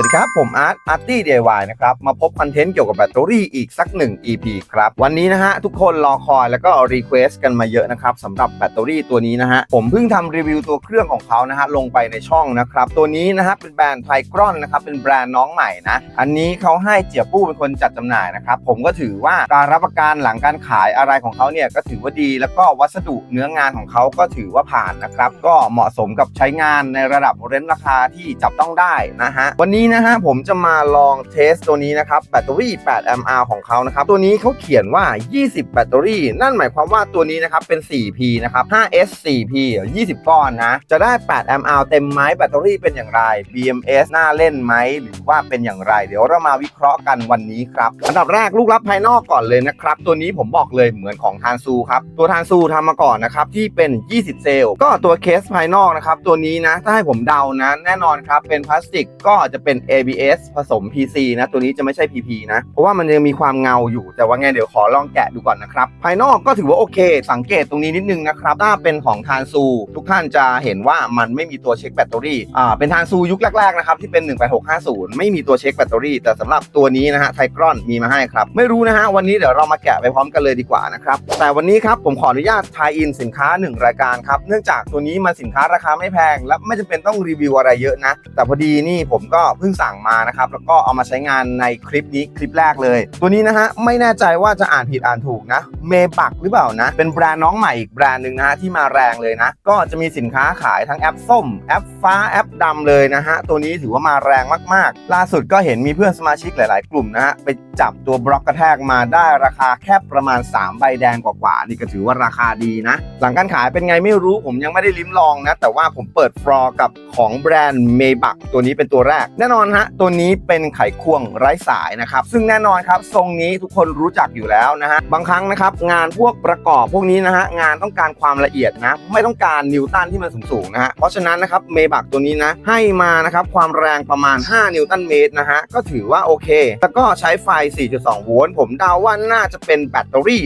วัสดีครับ ผมอาร์ตอาร์ตี้ DIY นะครับ มาพบคอนเทนต์เกี่ยวกับแบตเตอรี่อีกสักหนึ่ง EP ครับ วันนี้นะฮะ ทุกคนรอคอยแล้วก็รีเควสกันมาเยอะนะครับสำหรับแบตเตอรี่ตัวนี้นะฮะ ผมเพิ่งทำรีวิวตัวเครื่องของเขานะฮะ ลงไปในช่องนะครับ ตัวนี้นะฮะ เป็นแบรนด์ไทกรอนนะครับ เป็นแบรนด์น้องใหม่นะ อันนี้เขาให้เจียปู้เป็นคนจัดจำหน่ายนะครับ ผมก็ถือว่าการรับประกันหลังการขายอะไรของเขาเนี่ยก็ถือว่าดี แล้วก็วัสดุเนื้องานของเขาก็ถือว่าผ่านนะครับก็เหมาะสมกับใช้งานในระดับเรนราคาที่จับต้องได้นะฮะวันนี้นะฮะผมจะมาลองเทสตัวนี้นะครับแบตเตอรี่8แอมป์ของเขานะครับตัวนี้เขาเขียนว่า 20 แบตเตอรี่ นั่นหมายความว่าตัวนี้นะครับเป็น 4P นะครับ 5S 4P 20 ก้อนนะ จะได้8แอมป์เต็มไหมแบตเตอรี่เป็นอย่างไร BMS น่าเล่นไหมหรือว่าเป็นอย่างไร เดี๋ยวเรามาวิเคราะห์กันวันนี้ครับอันดับแรกลูกรับภายนอกก่อนเลยนะครับตัวนี้ผมบอกเลยเหมือนของทานซูครับตัวทานซูทำมาก่อนนะครับที่เป็น 20 เซลล์ก็ตัวเคสภายนอกนะครับตัวนี้นะถ้าให้ผมเดานะแน่นอนครับเป็นพลาสติกก็จะเป็น ABS ผสม PC นะ ตัวนี้จะไม่ใช่ PP นะ เพราะว่ามันยังมีความเงาอยู่ แต่ว่าไงเดี๋ยวขอลองแกะดูก่อนนะครับ ภายนอกก็ถือว่าโอเค สังเกตตรงนี้นิดนึงนะครับ ถ้าเป็นของทานซู ทุกท่านจะเห็นว่ามันไม่มีตัวเช็คแบตเตอรี่ อ่า เป็นทานซูยุคแรกๆนะครับที่เป็น 18650 ไม่มีตัวเช็คแบตเตอรี่ แต่สำหรับตัวนี้นะฮะไทกรอนมีมาให้ครับ ไม่รู้นะฮะวันนี้เดี๋ยวเรามาแกะไปพร้อมกันเลยดีกว่านะครับ แต่วันนี้ครับผมขออนุญาตทายอินสินค้า 1 รายการครับ เนื่องจากตัวนี้มันสินค้าราคาไม่แพง และไม่จำเป็นต้องรีวิวอะไรเยอะนะ แต่พอดีนี่ผมก็เพิ่งสั่งมานะครับแล้วก็เอามาใช้งานในคลิปนี้คลิปแรกเลย ตัวนี้นะฮะไม่แน่ใจว่าจะอ่านผิดอ่านถูกนะเมบักหรือเปล่านะ เป็นแบรนด์น้องใหม่อีกแบรนด์หนึ่งนะฮะที่มาแรงเลยนะ ก็จะมีสินค้าขายทั้งแอปส้ม แอปฟ้าแอปดำเลยนะฮะตัวนี้ถือว่ามาแรงมากๆ ล่าสุดก็เห็นมีเพื่อนสมาชิกหลาย ๆ กลุ่มนะฮะไปจับตัวบล็อกกระแทกมาได้ราคาแค่ประมาณ 3 ใบแดงกว่าๆนี่ก็ถือว่าราคาดีนะ หลังการขายเป็นไงไม่รู้ผมยังไม่ได้ลิ้มลองนะแต่ว่าผมเปิดฟลอร์กับของแบรนด์เมบักตัวนี้เป็นตัวแรกแน่นอนฮะตัวนี้เป็นไขควงไร้สายนะครับ ซึ่งแน่นอนครับทรงนี้ทุกคนรู้จักอยู่แล้วนะฮะบางครั้งนะครับงานพวกประกอบพวกนี้นะฮะงานต้องการความละเอียดนะไม่ต้องการนิวตันที่มันสูงๆนะฮะเพราะฉะนั้นนะครับเมบักตัวนี้นะให้มานะครับความแรงประมาณ 5 นิวตันเมตรนะฮะก็ถือว่าโอเค แล้วก็ใช้ไฟ 4.2 โวลต์ผมเดาว่าน่าจะเป็นแบตเตอรี่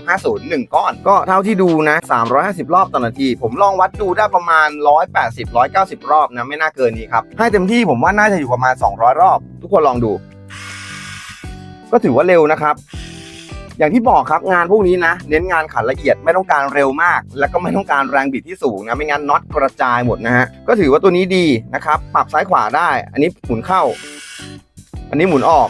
18650 1 ก้อน ก็เท่าที่ดูนะ 350 รอบต่อนาที ผมลองวัดดูได้ประมาณ 180 190 รอบนะไม่น่าเกินนี้ครับให้เต็มที่ผมว่าน่าจะอยู่ประมาณ 200 รอบ ทุกคนลองดู ก็ถือว่าเร็วนะครับ อย่างที่บอกครับงานพวกนี้นะ เน้นงานขันละเอียดไม่ต้องการเร็วมาก แล้วก็ไม่ต้องการแรงบิดที่สูงนะไม่งั้นน็อตกระจายหมดนะฮะก็ถือว่าตัวนี้ดีนะครับ ปรับซ้ายขวาได้ อันนี้หมุนเข้า อันนี้หมุนออก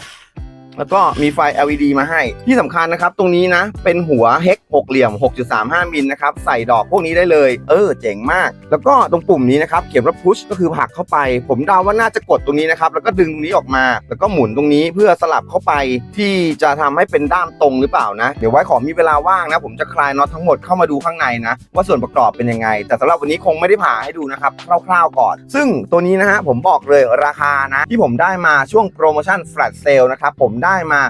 แล้วก็มีไฟ LED มาให้ ที่สำคัญนะครับ ตรงนี้นะ เป็นหัวเฮกหกเหลี่ยม 6.35 มิลนะครับ ใส่ดอกพวกนี้ได้เลย เออ เจ๋งมาก แล้วก็ตรงปุ่มนี้นะครับ เขียนว่า push ก็คือผลักเข้าไป ผมเดาว่าน่าจะกดตรงนี้นะครับ แล้วก็ดึงตรงนี้ออกมา แล้วก็หมุนตรงนี้เพื่อสลับเข้าไปที่จะทำให้เป็นด้ามตรงหรือเปล่านะ เดี๋ยวไว้ขอมีเวลาว่างนะ ผมจะคลายน็อตทั้งหมดเข้ามาดูข้างในนะ ว่าส่วนประกอบเป็นยังไง แต่สำหรับวันนี้คงไม่ได้ผ่าให้ดูนะครับ คร่าวๆก่อน ซึ่งตัวนี้นะฮะผมบอกเลยราคานะ ที่ผมได้มาช่วงโปรโมชั่น flash sale นะครับผมได้มา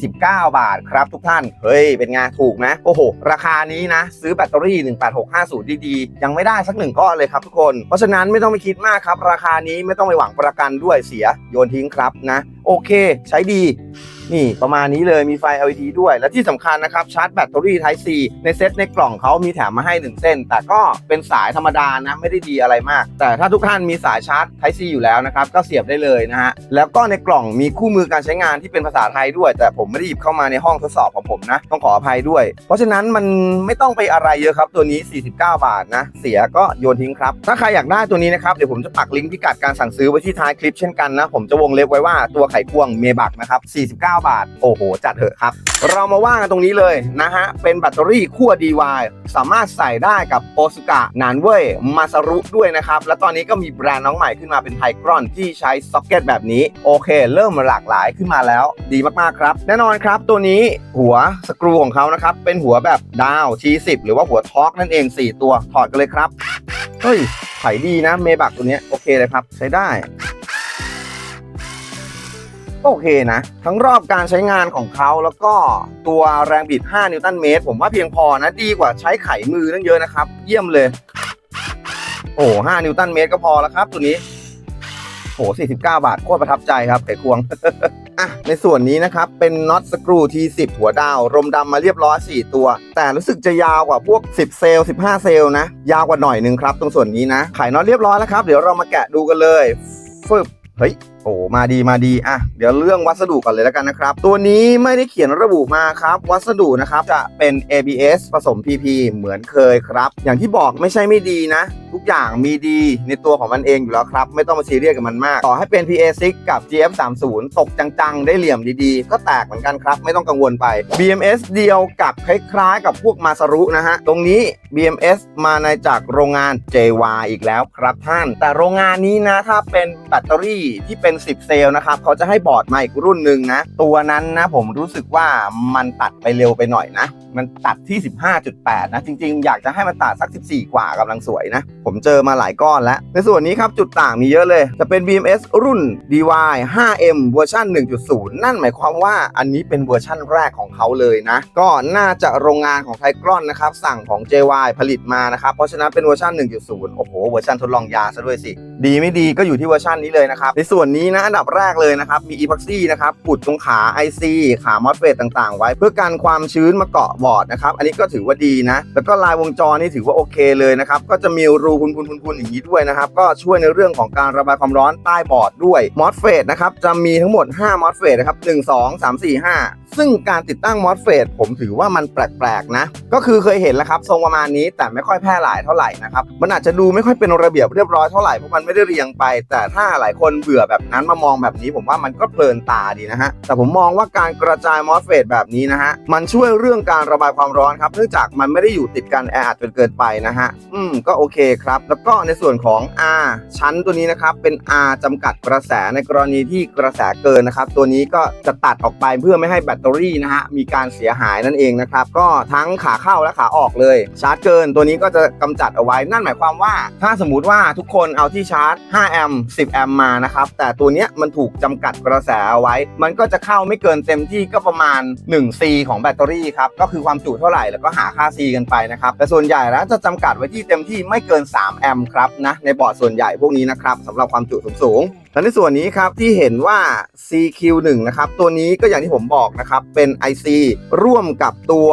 49 บาทครับทุกท่าน เฮ้ย เป็นไงถูกไหมโอ้โห ราคานี้นะ ซื้อแบตเตอรี่ 18650 ดีๆ ยังไม่ได้สักหนึ่งก้อนเลยครับทุกคน เพราะฉะนั้นไม่ต้องไปคิดมากครับ ราคานี้ไม่ต้องไปหวังประกันด้วยเสียโยนทิ้งครับนะ โอเค ใช้ดี นี่ประมาณนี้เลยมีไฟ LED ด้วย และที่สำคัญนะครับชาร์จแบตเตอรี่ Type C ในเซ็ตในกล่องเขามีแถมมาให้ 1 เส้น แต่ก็เป็นสายธรรมดานะ ไม่ได้ดีอะไรมาก แต่ถ้าทุกท่านมีสายชาร์จ Type C อยู่แล้วนะครับ ก็เสียบได้เลยนะฮะ แล้วก็ในกล่องมีคู่มือการใช้งานที่เป็นภาษาไทยด้วย แต่ผมไม่ได้หยิบเข้ามาในห้องทดสอบของผมนะ ต้องขออภัยด้วย เพราะฉะนั้นมันไม่ต้องไปอะไรเยอะครับตัวนี้ 49 บาทนะเสียก็โยนทิ้งครับถ้าใครอยากได้ตัวนี้นะครับเดี๋ยวผมจะปักลิงก์พิกัดการสั่งซื้อไว้ที่ท้ายคลิปเช่นกันนะผมจะวงเล็บไว้ว่าตัวไขควงเมบักนะครับ49บาท โอ้โห จัดเถอะครับ เรามาว่ากันตรงนี้เลยนะฮะ เป็นแบตเตอรี่ขั้ว DY สามารถใส่ได้กับโอซุกะนานเว่ยมาซารุด้วยนะครับ และตอนนี้ก็มีแบรนด์น้องใหม่ขึ้นมาเป็นไทกรอนที่ใช้ซ็อกเก็ตแบบนี้ โอเค เริ่มหลากหลายขึ้นมาแล้ว ดีมากๆครับ แน่นอนครับ ตัวนี้หัวสกรูของเขานะครับ เป็นหัวแบบดาว T10 หรือว่าหัวทอกนั่นเอง 4 ตัวถอดกันเลยครับ เฮ้ยไขดีนะเมบักตัวนี้โอเคเลยครับ ใช้ได้ ก็โอเคนะ ทั้งรอบการใช้งานของเขาแล้วก็ตัวแรงบิด 5 นิวตันเมตร ผมว่าเพียงพอนะ ดีกว่าใช้ไขมือตั้งเยอะนะครับ เยี่ยมเลย โอ้5นิวตันเมตรก็พอแล้วครับตัวนี้โอ้49 บาท โคตรประทับใจครับไขควงอะในส่วนนี้นะครับ เป็นน็อตสกรู T10 หัวดาว รมดำมาเรียบร้อย 4 ตัว แต่รู้สึกจะยาวกว่าพวก 10 เซลล์ 15 เซลล์นะ ยาวกว่าหน่อยหนึงครับ ตรงส่วนนี้นะ ไขน็อตเรียบร้อยแล้วครับ เดี๋ยวเรามาแกะดูกันเลยฟึบเฮ้ย อ้มาดีมาดีอะเดี๋ยวเรื่องวัสดุก่อนเลยแล้วกันนะครับ ตัวนี้ไม่ได้เขียนระบุมาครับ วัสดุนะครับจะเป็น ABS ผสม PP เหมือนเคยครับ อย่างที่บอกไม่ใช่ไม่ดีนะ ทุกอย่างมีดีในตัวของมันเองอยู่แล้วครับ ไม่ต้องมาซีเรียสกับมันมาก ต่อให้เป็น PA6 กับ GF30 ตกจังๆ ได้เหลี่ยมดีๆ ก็แตกเหมือนกันครับ ไม่ต้องกังวลไป BMS เดียวกับคล้ายๆ กับพวกมาซารุนะฮะตรงนี้ BMS มาในจากโรงงาน JY อีกแล้วครับท่าน แต่โรงงานนี้นะถ้าเป็นแบตเตอรี่ที่เป็น10 เซลล์นะครับเขาจะให้บอร์ดมาอีกรุ่นหนึ่งนะ ตัวนั้นนะผมรู้สึกว่ามันตัดไปเร็วไปหน่อยนะ มันตัดที่ 15.8 นะ จริงๆ อยากจะให้มันตัดสัก 14 กว่ากำลังสวยนะ ผมเจอมาหลายก้อนแล้ว ในส่วนนี้ครับ จุดต่างมีเยอะเลย จะเป็น BMS รุ่น DY 5M เวอร์ชัน1.0 นั่นหมายความว่าอันนี้เป็นเวอร์ชันแรกของเขาเลยนะ ก็น่าจะโรงงานของไทกรอนนะครับ สั่งของ JY ผลิตมานะครับ เพราะฉะนั้นเป็นเวอร์ชัน1.0 โอ้โห เวอร์ชันทดลองยาซะด้วยสิ ดีไม่ดีก็อยู่ที่เวอร์ชันนี้เลยนะครับ ในส่วนนี้นะ อันดับแรกเลยนะครับ มี epoxy นะครับ ปุดตรงขา IC ขามอสเฟตต่างๆ ไว้ เพื่อกันความชื้นมาเกาะบอร์ดนะครับ อันนี้ก็ถือว่าดีนะ แล้วก็ลายวงจรนี่ถือว่าโอเคเลยนะครับ ก็จะมีรูพุนๆๆๆอย่างนี้ด้วยนะครับ ก็ช่วยในเรื่องของการระบายความร้อนใต้บอร์ดด้วยมอสเฟตนะครับ จะมีทั้งหมด 5มอสเฟตนะครับ 1 2 3 4 5ซึ่งการติดตั้งมอสเฟตผมถือว่ามันแปลกๆนะ ก็คือเคยเห็นแล้วครับ ทรงประมาณนี้แต่ไม่ค่อยแพร่หลายเท่าไหร่นะครับ มันอาจจะดูไม่ค่อยเป็นระเบียบเรียบร้อยเท่าไหร่เพราะมันไม่ได้เรียงไป แต่ถ้าหลายคนเบื่อแบบนั้นมามองแบบนี้ ผมว่ามันก็เพลินตาดีนะฮะแต่ผมมองว่าการกระจายมอสเฟตแบบนี้นะฮะมันช่วยเรื่องการระบายความร้อนครับเนื่องจากมันไม่ได้อยู่ติดกันแออัดจนเกินไปนะฮะอืมก็โอเคครับ แล้วก็ในส่วนของ R ชั้นตัวนี้นะครับเป็น R จำกัดกระแสในกรณีที่กระแสเกินนะครับตัวนี้ก็จะตัดออกไปเพื่อไม่ให้แบตตเตอรี่นะฮะมีการเสียหายนั่นเองนะครับก็ทั้งขาเข้าและขาออกเลย ชาร์จเกินตัวนี้ก็จะกำจัดเอาไว้นั่นหมายความว่า ถ้าสมมุติว่าทุกคนเอาที่ชาร์จ 5 แอมป์ 10 แอมป์มานะครับแต่ตัวเนี้ยมันถูกจำกัดกระแสเอาไว้ มันก็จะเข้าไม่เกินเต็มที่ก็ประมาณ 1 C ของแบตเตอรี่ครับก็คือความจุเท่าไหร่แล้วก็หาค่า C กันไปนะครับแต่ส่วนใหญ่แล้วจะจำกัดไว้ที่เต็มที่ไม่เกิน 3 แอมป์ครับนะในบอร์ดส่วนใหญ่พวกนี้นะครับสำหรับความจุสูง และในส่วนนี้ครับที่เห็นว่า CQ1 นะครับตัวนี้ก็อย่างที่ผมบอกนะครับเป็น IC ร่วมกับตัว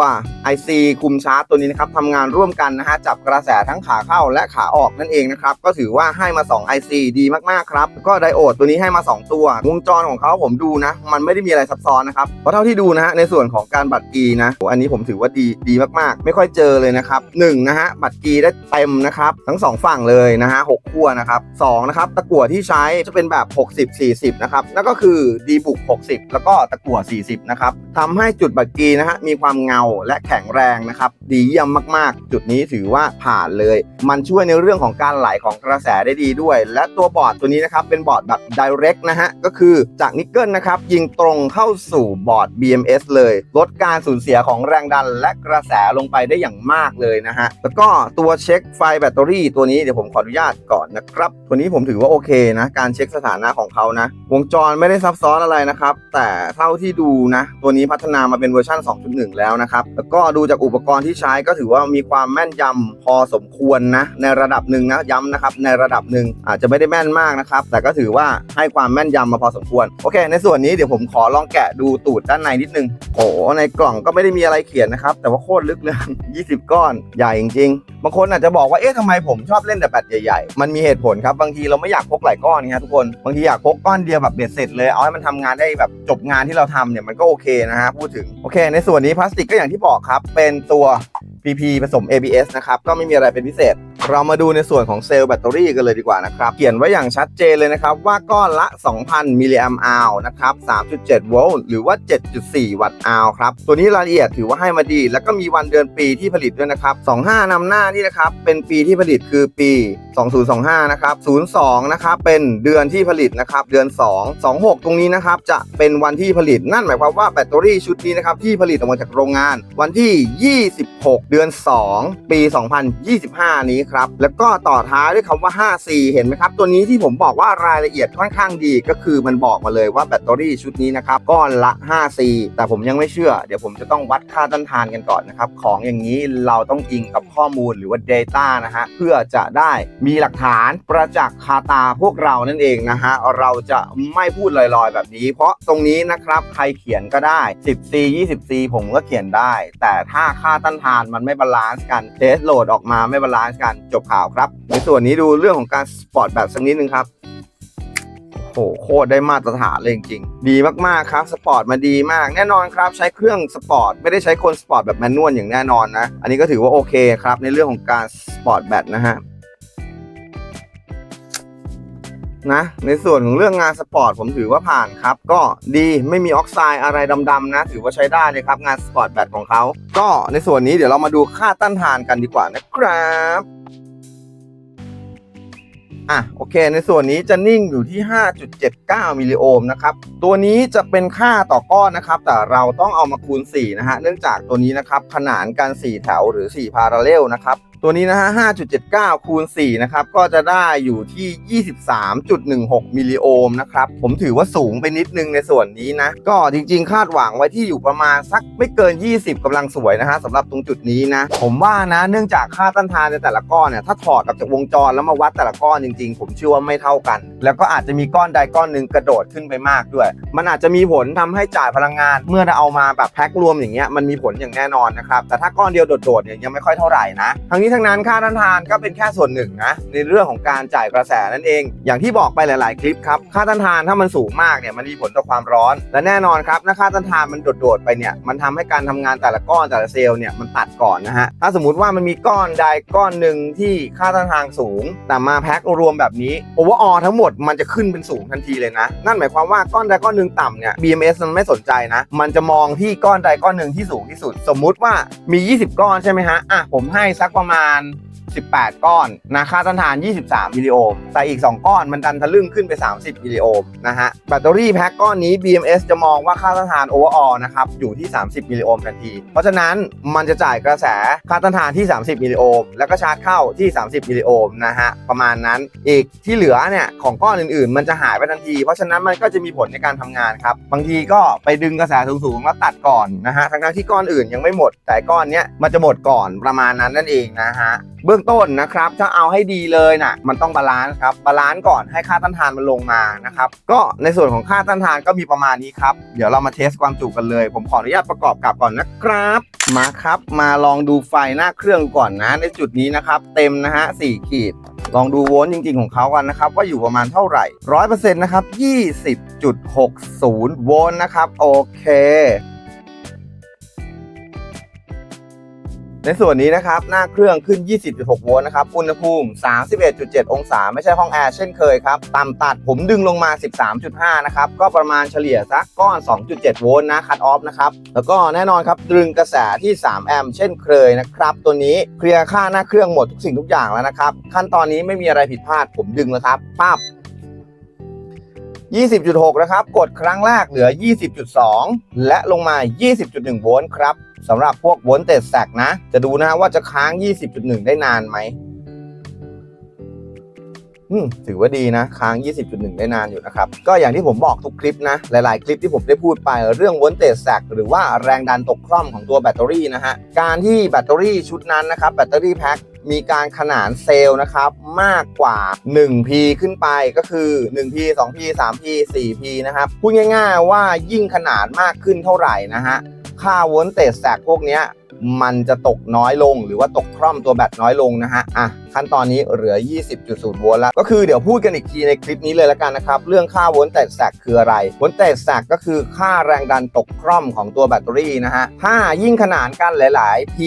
IC คุมชาร์จตัวนี้นะครับทำงานร่วมกันนะฮะจับกระแสทั้งขาเข้าและขาออกนั่นเองนะครับก็ถือว่าให้มา 2 IC ดีมากๆครับก็ไดโอดตัวนี้ให้มา 2 ตัว วงจรของเขาผมดูนะ มันไม่ได้มีอะไรซับซ้อนนะครับเพราะเท่าที่ดูนะฮะในส่วนของการบัตรกีนะโอ้อันนี้ผมถือว่าดีดีมากๆ ไม่ค่อยเจอเลยนะครับหนึ่งนะฮะบัตรกีได้เต็มนะครับทั้งสองฝั่งเลยนะฮะหกขั้วนะครับสองนะครับตะกั่วที่ใช้จะเป็นแบบ 60 40 นะครับ นั่นก็คือดีบุก 60 แล้วก็ตะกั่ว 40 นะครับทำให้จุดบัตรกีนะฮะมีความเงาและแข็งแรงนะครับ ดีเยี่ยมมากๆ จุดนี้ถือว่าผ่านเลย มันช่วยในเรื่องของการไหลของกระแสได้ดีด้วย และตัวบอร์ดตัวนี้นะครับ เป็นบอร์ดแบบ direct นะฮะ ก็คือจากนิกเกิลนะครับ ยิงตรงเข้าสู่บอร์ด BMS เลย ลดการสูญเสียของแรงดันและกระแสลงไปได้อย่างมากเลยนะฮะ แล้วก็ตัวเช็คไฟแบตเตอรี่ตัวนี้เดี๋ยวผมขออนุญาตก่อนนะครับ ตัวนี้ผมถือว่าโอเคนะ การเช็คสถานะของเขานะ วงจรไม่ได้ซับซ้อนอะไรนะครับ แต่เท่าที่ดูนะ ตัวนี้พัฒนามาเป็นเวอร์ชัน2.1 แล้วนะครับ แล้วก็ดูจากอุปกรณ์ที่ใช้ก็ถือว่ามีความแม่นยำพอสมควรนะ ในระดับหนึ่งนะย้ำนะครับ ในระดับหนึ่งอาจจะไม่ได้แม่นมากนะครับ แต่ก็ถือว่าให้ความแม่นยำมาพอสมควร โอเค ในส่วนนี้เดี๋ยวผมขอลองแกะดูตูดด้านในนิดนึงโอ้ในกล่องก็ไม่ได้มีอะไรเขียนนะครับ แต่ว่าโคตรลึกเลย20 ก้อนใหญ่จริงๆบางคนอาจจะบอกว่าเอ๊ะทำไมผมชอบเล่นแต่แบตใหญ่ๆมันมีเหตุผลครับบางทีเราไม่อยากพกหลายก้อนไงทุกคนบางทีอยากพกก้อนเดียวแบบเบ็ดเสร็จเลยเอาให้มันทำงานได้แบบจบงานที่เราทำเนี่ยมันก็โอเคนะฮะพูดถึงโอเค ในส่วนนี้พลาสติกก็อย่างที่บอกครับเป็นตัว PP ผสม ABS นะครับ ก็ไม่มีอะไรเป็นพิเศษ เรามาดูในส่วนของเซลล์แบตเตอรี่กันเลยดีกว่านะครับ เขียนไว้อย่างชัดเจนเลยนะครับ ว่าก้อนละ 2,000 มิลลิแอมอาวนะครับ 3.7 โวลต์หรือว่า 7.4 วัตต์อาวครับ ตัวนี้รายละเอียดถือว่าให้มาดี แล้วก็มีวันเดือนปีที่ผลิตด้วยนะครับ 25 นำหน้านี่นะครับ เป็นปีที่ผลิตคือปี 2025 นะครับ 02 นะครับ เป็นเดือนที่ผลิตนะครับ เดือน 2 26 ตรงนี้นะครับ จะเป็นวันที่ผลิต นั่นหมายความว่าแบตเตอรี่ชุดนี้นะครับ ที่ผลิตออกมาจากโรงงาน วันที่ 26เดือน 2 ปี 2025 นี้ครับ แล้วก็ต่อท้ายด้วยคำว่า 5C เห็นไหมครับ ตัวนี้ที่ผมบอกว่ารายละเอียดค่อนข้างดีก็คือมันบอกมาเลยว่าแบตเตอรี่ชุดนี้นะครับ ก้อนละ 5C แต่ผมยังไม่เชื่อ เดี๋ยวผมจะต้องวัดค่าต้านทานกันก่อนนะครับ ของอย่างนี้เราต้องอิงกับข้อมูลหรือว่า Data นะฮะ เพื่อจะได้มีหลักฐานประจักษ์คาตาพวกเรานั่นเองนะฮะ เราจะไม่พูดลอยๆ แบบนี้ เพราะตรงนี้นะครับใครเขียนก็ได้ 10C 20C ผมก็เขียนได้ แต่ถ้าค่าต้านทานมันไม่บาลานซ์กันเทสโหลดออกมาไม่บาลานซ์กันจบข่าวครับ ในส่วนนี้ดูเรื่องของการสปอร์ตแบบสักนิดนึงครับโหโหโคตรได้มาตรฐานเลยจริงๆดีมากๆครับสปอร์ตมาดีมากแน่นอนครับ ใช้เครื่องสปอร์ตไม่ได้ใช้คนสปอร์ตแบบแมนนวลอย่างแน่นอนนะ อันนี้ก็ถือว่าโอเคครับในเรื่องของการสปอร์ตแบตนะฮะ นะ ในส่วนของเรื่องงานสปอร์ตผมถือว่าผ่านครับ ก็ดีไม่มีออกไซด์อะไรดำๆนะ ถือว่าใช้ได้เลยครับ งานสปอร์ตแบตของเขา ก็ในส่วนนี้เดี๋ยวเรามาดูค่าต้านทานกันดีกว่านะครับอะโอเค ในส่วนนี้จะนิ่งอยู่ที่ 5.79 มิลลิโอห์มนะครับ ตัวนี้จะเป็นค่าต่อก้อนนะครับ แต่เราต้องเอามาคูณ 4 นะฮะ เนื่องจากตัวนี้นะครับ ขนานกัน 4 แถวหรือ 4 พาราเรลนะครับ ตัวนี้นะฮะ 5.79 คูณ 4 นะครับ ก็จะได้อยู่ที่ 23.16 มิลลิโอห์มนะครับ ผมถือว่าสูงไปนิดนึงในส่วนนี้นะ ก็จริงๆ คาดหวังไว้ที่อยู่ประมาณสักไม่เกิน 20กำลังสวยนะฮะสำหรับตรงจุดนี้นะ ผมว่านะ เนื่องจากค่าต้านทานในแต่ละก้อนเนี่ย ถ้าถอดออกจากวงจรแล้วมาวัดแต่ละก้อนจริงๆ ผมเชื่อว่าไม่เท่ากัน แล้วก็อาจจะมีก้อนใดก้อนหนึ่งกระโดดขึ้นไปมากด้วย มันอาจจะมีผลทำให้จ่ายพลังงาน เมื่อเราเอามาแบบแพ็ครวมอย่างเงี้ย มันมีผลอย่างแน่นอนนะครับ แต่ถ้าก้อนเดียวโดดๆเนี่ยยังไม่ค่อยเท่าไหร่นะทั้งนี้ทั้งนั้นค่าต้านทานก็เป็นแค่ส่วนหนึ่งนะในเรื่องของการจ่ายกระแสนั่นเอง อย่างที่บอกไปหลาย ๆ คลิปครับค่าต้านทานถ้ามันสูงมากเนี่ยมันมีผลต่อความร้อน และแน่นอนครับถ้าค่าต้านทานมันโดด ๆ ไปเนี่ยมันทำให้การทำงานแต่ละก้อนแต่ละเซลล์เนี่ยมันตัดก่อนนะฮะถ้าสมมติว่ามันมีก้อนใดก้อนหนึ่งที่ค่าต้านทานสูง แต่มาแพ็ครวมแบบนี้โอเวอร์ออทั้งหมดมันจะขึ้นเป็นสูงทันทีเลยนะ นั่นหมายความว่าก้อนใดก้อนหนึ่งต่ำเนี่ย BMS มันไม่สนใจนะ มันจะมองที่ก้อนใดก้อนหนึ่งที่สูงที่สุด สมมุติว่ามี 20 ก้อนใช่ไหมฮะอะผมให้สักประมาณาน 18 ก้อนนะค่าต้านทาน 23 มิลลิโอห์มแต่อีก 2 ก้อนมันดันทะลึ่งขึ้นไป 30 มิลลิโอห์มนะฮะแบตเตอรี่แพ็คก้อนนี้ BMS จะมองว่าค่าต้านทานโอเวอร์ออนะครับอยู่ที่ 30 มิลลิโอห์มทันที เพราะฉะนั้นมันจะจ่ายกระแสค่าต้านทานที่ 30 มิลลิโอห์มแล้วก็ชาร์จเข้าที่ 30 มิลลิโอห์มนะฮะประมาณนั้นอีกที่เหลือเนี่ยของก้อนอื่นๆ มันจะหายไปทันที เพราะฉะนั้นมันก็จะมีผลในการทำงานครับบางทีก็ไปดึงกระแสสูงๆแล้วตัดก่อนนะฮะทั้งๆที่ก้อนอื่นยังไม่หมดแต่ก้อนเนี้ยมันจะหมดก่อนประมาณนั้นนั่นเองนะฮะ เบื้องต้นนะครับถ้าเอาให้ดีเลยนะ่ะมันต้องบาลานซ์ครับบาลานซ์ก่อนให้ค่าต้านทานมันลงมานะครับก็ในส่วนของค่าต้านทานก็มีประมาณนี้ครับเดี๋ยวเรามาเทสความจุกันเลย ผมขออนุญาตประกอบกับก่อนนะครับมาครับ มาลองดูไฟหน้าเครื่องก่อนนะ ในจุดนี้นะครับ เต็มนะฮะ4ขีด ลองดูโวลต์จริง ๆ ของเขากันนะครับ ว่าอยู่ประมาณเท่าไหร่ร้อยเปอร์เซ็นต์นะครับ20.60โวลต์นะครับ โอเค ในส่วนนี้นะครับหน้าเครื่องขึ้น 20.6 โวลต์นะครับ อุณหภูมิ 31.7 องศา ไม่ใช่ห้องแอร์เช่นเคยครับ ต่ำตัดผมดึงลงมา 13.5 นะครับ ก็ประมาณเฉลี่ยสักก้อน 2.7 โวลต์นะ คัตออฟนะครับ แล้วก็แน่นอนครับดึงกระแสที่ 3 แอมป์เช่นเคยนะครับ ตัวนี้เคลียร์ค่าหน้าเครื่องหมดทุกสิ่งทุกอย่างแล้วนะครับ ขั้นตอนนี้ไม่มีอะไรผิดพลาด ผมดึงแล้วครับปั๊บ20.6 นะครับ กดครั้งแรกเหลือ 20.2 และลงมา 20.1 โวลต์ครับ สำหรับพวกโวลเตจแซกนะ จะดูนะว่าจะค้าง 20.1 ได้นานไหมถือว่าดีนะค้าง 20.1 ได้นานอยู่นะครับ ก็อย่างที่ผมบอกทุกคลิปนะ หลาย ๆ คลิปที่ผมได้พูดไปเรื่องวลเตจแซกหรือว่าแรงดันตกคล่อมของตัวแบตเตอรี่นะฮะ การที่แบตเตอรี่ชุดนั้นนะครับ แบตเตอรี่แพ็คมีการขนานเซลล์นะครับ มากกว่า 1P ขึ้นไปก็คือ 1P 2P 3P 4P นะครับ พูดง่าย ๆ ว่ายิ่งขนาดมากขึ้นเท่าไหร่นะฮะ ค่าโวลต์เตจแสกพวกนี้มันจะตกน้อยลง หรือว่าตกคร่อมตัวแบตน้อยลงนะฮะอะ ขั้นตอนนี้เหลือ 20.0 โวลต์แล้ว ก็คือเดี๋ยวพูดกันอีกทีในคลิปนี้เลยละกันนะครับ เรื่องค่าโวลต์เตจแสกคืออะไร โวลต์เตจแสกก็คือค่าแรงดันตกคร่อมของตัวแบตเตอรี่นะฮะ ถ้ายิ่งขนานกันหลาย ๆ P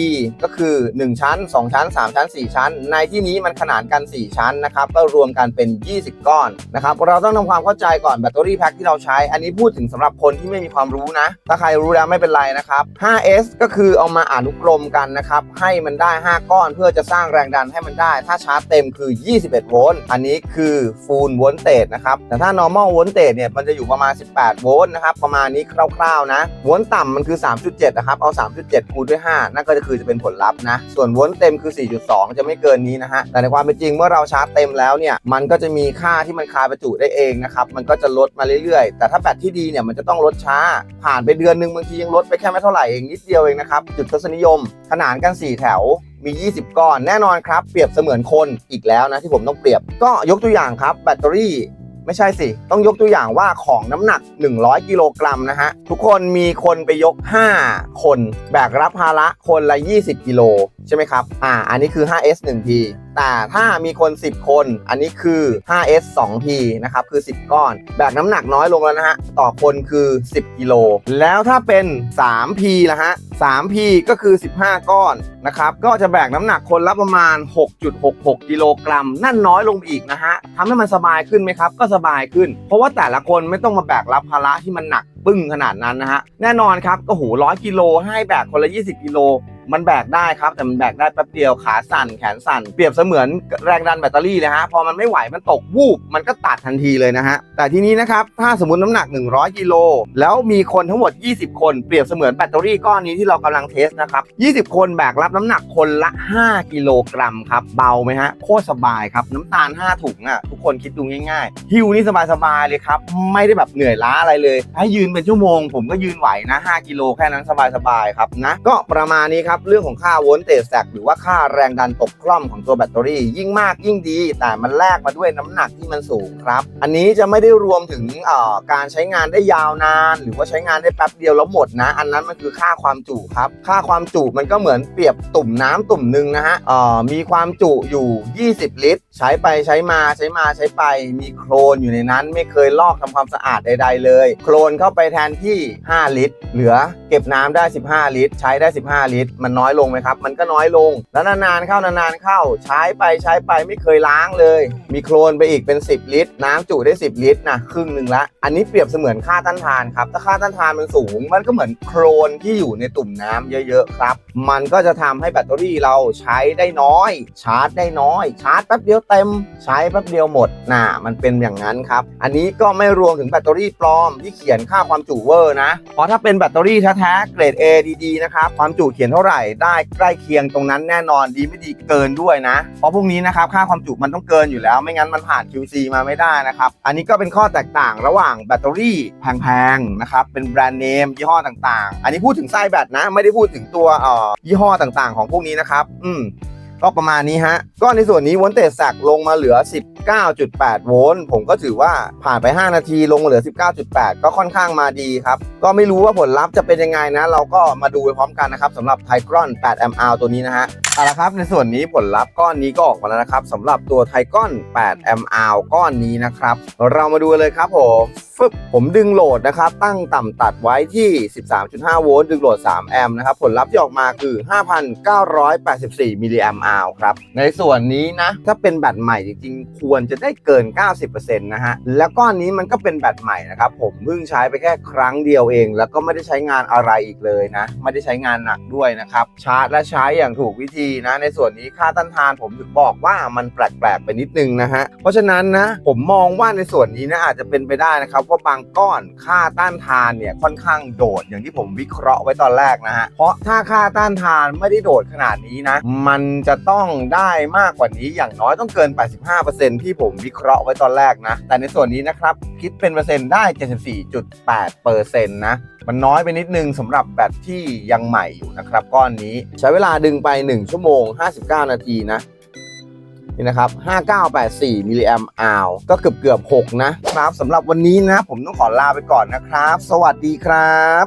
ก็คือ 1 ชั้น 2 ชั้น 3 ชั้น 4 ชั้น ในที่นี้มันขนานกัน 4 ชั้นนะครับก็รวมกันเป็น 20 ก้อนนะครับ เราต้องทำความเข้าใจก่อนแบตเตอรี่แพ็คที่เราใช้ อันนี้พูดถึงสำหรับคนที่ไม่มีความรู้นะ ถ้าใครรู้แล้วไม่เป็นไรนะครับ 5S ก็คือเอามาอนุกรมกันนะครับ ให้มันได้ 5 ก้อนเพื่อจะสร้างแรงดันให้มันได้ถ้าชาร์จเต็มคือ 21 โวลต์ อันนี้คือ full voltage นะครับ แต่ถ้า normal voltage เนี่ย มันจะอยู่ประมาณ 18 โวลต์นะครับ ประมาณนี้คร่าวๆนะ โวลต์ต่ำมันคือ 3.7 นะครับ เอา 3.7 คูณด้วย 5 นั่นก็จะคือจะเป็นผลลัพธ์นะ ส่วนโวลต์เต็มคือ 4.2 จะไม่เกินนี้นะฮะ แต่ในความเป็นจริงเมื่อเราชาร์จเต็มแล้วเนี่ย มันก็จะมีค่าที่มันคายประจุได้เองนะครับ มันก็จะลดมาเรื่อยๆ แต่ถ้าแบตที่ดีเนี่ย มันจะต้องลดช้า ผ่านไปเดือนหนึ่งบางทียังลดไปแค่ไม่เท่าไหร่เองนิดเดียวเองนะครับจุดทศนิยมขนานกัน 4 แถวมี 20 ก้อน แน่นอนครับ เปรียบเสมือนคนอีกแล้วนะที่ผมต้องเปรียบ ก็ยกตัวอย่างครับแบตเตอรี่ไม่ใช่สิ ต้องยกตัวอย่างว่าของน้ำหนัก 100 กิโลกรัมนะฮะ ทุกคนมีคนไปยก 5 คน แบกรับภาระคนละ 20 กิโลใช่ไหมครับ อ่า อันนี้คือ 5S 1T แต่ถ้ามีคน 10 คน อันนี้คือ 5s 2p นะครับ คือ 10 ก้อน แบกน้ำหนักน้อยลงแล้วนะฮะ ต่อคนคือ 10 กิโล แล้วถ้าเป็น 3p ละฮะ 3p ก็คือ 15 ก้อนนะครับ ก็จะแบกน้ำหนักคนละประมาณ 6.66 กิโลกรัม นั่นน้อยลงอีกนะฮะทำให้มันสบายขึ้นไหมครับ ก็สบายขึ้น เพราะว่าแต่ละคนไม่ต้องมาแบกรับภาระที่มันหนักปึ้งขนาดนั้นนะฮะ แน่นอนครับ ก็หูร้อยกิโลให้แบกคนละ 20 กิโล มันแบกได้ครับแต่มันแบกได้แป๊บเดียวขาสั่นแขนสั่นเปรียบเสมือนแรงดันแบตเตอรี่เลยฮะพอมันไม่ไหวมันตกวูบมันก็ตัดทันทีเลยนะฮะแต่ทีนี้นะครับถ้าสมมติน้ำหนัก 100กิโลแล้วมีคนทั้งหมด 20 คนเปรียบเสมือนแบตเตอรี่ก้อนนี้ที่เรากำลังเทสนะครับ20 คนแบกรับน้ำหนักคนละ 5 กิโลกรัมครับเบาไหมฮะโคตรสบายครับน้ำตาล 5 ถุงอะทุกคนคิดดูง่ายๆฮิวนี่สบายๆเลยครับไม่ได้แบบเหนื่อยล้าอะไรเลยให้ยืนเป็นชั่วโมง ผมก็ยืนไหวนะ 5 กิโลแค่นั้นสบายๆครับนะก็ประมาณนี้ครับเรื่องของค่าโวลต์เตจแซกหรือว่าค่าแรงดันตกกล่อมของตัวแบตเตอรี่ ยิ่งมากยิ่งดี แต่มันแลกมาด้วยน้ำหนักที่มันสูงครับ อันนี้จะไม่ได้รวมถึงการใช้งานได้ยาวนาน หรือว่าใช้งานได้แป๊บเดียวแล้วหมดนะ อันนั้นมันคือค่าความจุครับ ค่าความจุมันก็เหมือนเปรียบตุ่มน้ำตุ่มหนึ่งนะฮะมีความจุอยู่ 20 ลิตร ใช้ไปใช้มาใช้มาใช้ไป มีโครนอยู่ในนั้น ไม่เคยลอกทำความสะอาดใด ๆ เลย โครนเข้าไปแทนที่ 5 ลิตร เหลือเก็บน้ำได้ 15 ลิตร ใช้ได้ 15 ลิตร มันน้อยลงไหมครับ มันก็น้อยลง แล้วนานๆเข้านานๆเข้า ใช้ไปใช้ไปไม่เคยล้างเลย มีโครนไปอีกเป็น 10 ลิตร น้ำจุได้ 10 ลิตรนะครึ่งหนึ่งละ อันนี้เปรียบเสมือนค่าต้านทานครับ ถ้าค่าต้านทานมันสูง มันก็เหมือนโครนที่อยู่ในตุ่มน้ำเยอะๆครับ มันก็จะทำให้แบตเตอรี่เราใช้ได้น้อย ชาร์จได้น้อย ชาร์จแป๊บเดียวเต็ม ใช้แป๊บเดียวหมดน่ะมันเป็นอย่างนั้นครับ อันนี้ก็ไม่รวมถึงแบตเตอรี่ปลอมที่เขียนค่าความจุเวอร์นะ เพราะถ้าเป็นแบตเตอรี่แท้เกรด A ดีๆนะครับความจุเขียนเท่าไหร่ได้ใกล้เคียงตรงนั้นแน่นอนดีไม่ดีเกินด้วยนะ เพราะพวกนี้นะครับค่าความจุมันต้องเกินอยู่แล้ว ไม่งั้นมันผ่าน QC มาไม่ได้นะครับ อันนี้ก็เป็นข้อแตกต่างระหว่างแบตเตอรี่แพงๆนะครับเป็นแบรนด์เนมยี่ห้อต่างๆ อันนี้พูดถึงไส้แบตนะ ไม่ได้พูดถึงตัวเอ่อยี่ห้อต่างๆ ของพวกนี้นะครับ อืม ก็ประมาณนี้ฮะ ก็ในส่วนนี้วอลเตจแสกลงมาเหลือ 19.8 โวลต์ ผมก็ถือว่าผ่านไป 5 นาทีลงเหลือ 19.8 ก็ค่อนข้างมาดีครับ ก็ไม่รู้ว่าผลลัพธ์จะเป็นยังไงนะ เราก็มาดูไปพร้อมกันนะครับสำหรับไทกรอน8 a m h ตัวนี้นะฮะ เอาละครับ ในส่วนนี้ผลลัพธ์ก้อนนี้ก็ออกมาแล้วนะครับสำหรับตัวไทกอน8 a m h ก้อนนี้นะครับ เรามาดูเลยครับผมฟึบผมดึงโหลดนะครับ ตั้งต่ำตัดไว้ที่ 13.5 โวลต์ ดึงโหลด 3 แอมป์นะครับ ผลลัพธ์ที่ออกมาคือ 5,984 มิลลิแอมป์อาวครับ ในส่วนนี้นะ ถ้าเป็นแบตใหม่จริงๆ ควรจะได้เกิน 90%นะฮะ แล้วก้อนนี้มันก็เป็นแบตใหม่นะครับ ผมเพิ่งใช้ไปแค่ครั้งเดียวเอง แล้วก็ไม่ได้ใช้งานอะไรอีกเลยนะ ไม่ได้ใช้งานหนักด้วยนะครับ ชาร์จและใช้อย่างถูกวิธีนะ ในส่วนนี้ค่าต้านทานผมถึงบอกว่ามันแปลกๆไปนิดนึงนะฮะ เพราะฉะนั้นนะ ผมมองว่าในส่วนนี้นะอาจจะเป็นไปได้นะครับว่าบางก้อนค่าต้านทานเนี่ยค่อนข้างโดดอย่างที่ผมวิเคราะห์ไว้ตอนแรกนะฮะ เพราะถ้าค่าต้านทานไม่ได้โดดขนาดนี้นะ มันจะต้องได้มากกว่านี้อย่างน้อยต้องเกิน 85%ที่ผมวิเคราะห์ไว้ตอนแรกนะ แต่ในส่วนนี้นะครับ คิดเป็นเปอร์เซ็นต์ได้ 74.8%นะ มันน้อยไปนิดนึงสำหรับแบตที่ยังใหม่อยู่นะครับ ก้อนนี้ใช้เวลาดึงไป 1 ชั่วโมง 59 นาทีนะนี่นะครับ 5984มิลลิแอมอาวก็เกือบเกือบ6นะครับสำหรับวันนี้นะ ผมต้องขอลาไปก่อนนะครับ สวัสดีครับ